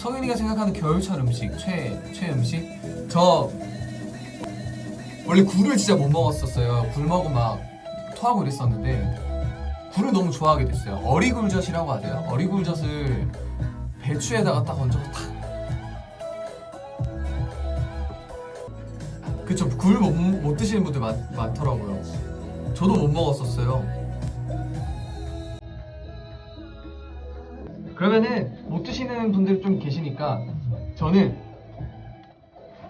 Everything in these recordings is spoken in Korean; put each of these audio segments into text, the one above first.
성윤이가 생각하는 겨울철 음식 최, 최 음식? 저 원래 굴을 진짜 못 먹었었어요. 굴 먹으면 막 토하고 이랬었는데 굴을 너무 좋아하게 됐어요. 어리굴젓이라고 하세요. 어리굴젓을 배추에다가 딱 얹어서 탁. 그쵸. 굴 못 못 드시는 분들 많, 많더라고요. 저도 못 먹었었어요 그러면은 못 드시는 분들 좀 계시니까 저는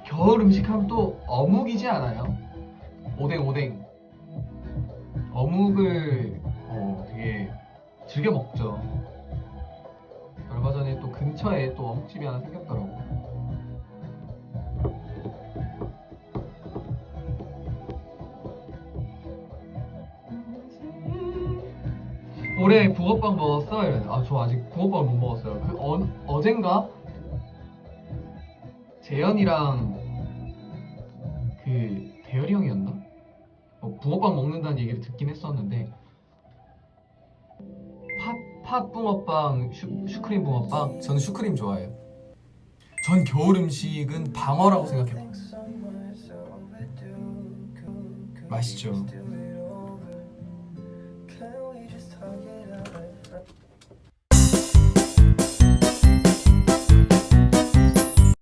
겨울 음식 하면 또 어묵이지 않아요? 오뎅 오뎅. 어묵을 어, 되게 즐겨 먹죠. 얼마 전에 또 근처에 또 어묵집이 하나 생겼더라고 올해 붕어빵 먹었어? 이래. 아, 저 아직 붕어빵 못 먹었어요. 그 어, 어젠가 재현이랑 그 대열이 형이었나? 어, 붕어빵 먹는다는 얘기를 듣긴 했었는데 팥, 팥 붕어빵, 슈, 슈크림 붕어빵? 저는 슈크림 좋아해요. 전 겨울 음식은 방어라고 생각해요. 맛있죠.